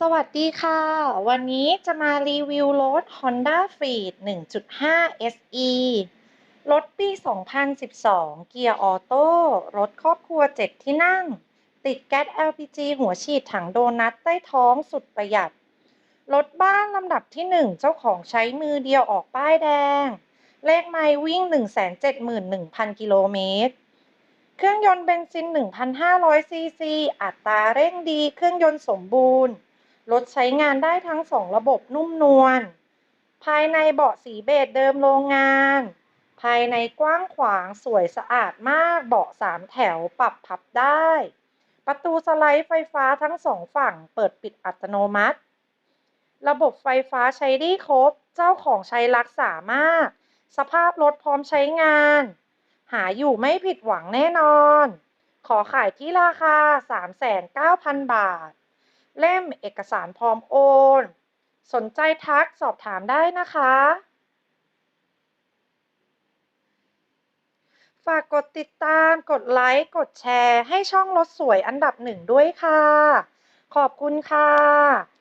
สวัสดีค่ะ วันนี้จะมารีวิวรถ Honda Freed 1.5 SE รถปี 2012 เกียร์ออโต้ รถครอบครัว 7 ที่นั่ง ติดแก๊ส LPG หัวฉีดถังโดนัทใต้ท้องสุดประหยัด รถบ้านลำดับที่ 1 เจ้าของใช้มือเดียวออกป้ายแดง เลขไมล์วิ่ง 171,000 กิโลเมตรเครื่องยนต์เบนซิน 1,500ซีซี อัตราเร่งดี เครื่องยนต์สมบูรณ์ รถใช้งานได้ทั้งสองระบบนุ่มนวล ภายในเบาะสีเบจเดิมโรงงาน ภายในกว้างขวางสวยสะอาดมาก เบาะสามแถวปรับพับได้ ประตูสไลด์ไฟฟ้าทั้งสองฝั่งเปิดปิดอัตโนมัติ ระบบไฟฟ้าใช้ได้ครบ เจ้าของใช้รักษามาก สภาพรถพร้อมใช้งาน หาอยู่ไม่ผิดหวังแน่นอน ขอขายที่ราคา 39,000 บาท เล่มเอกสารพร้อมโอน สนใจทักสอบถามได้นะคะ ฝากกดติดตาม กดไลค์ กดแชร์ ให้ช่องรถสวยอันดับหนึ่งด้วยค่ะ ขอบคุณค่ะ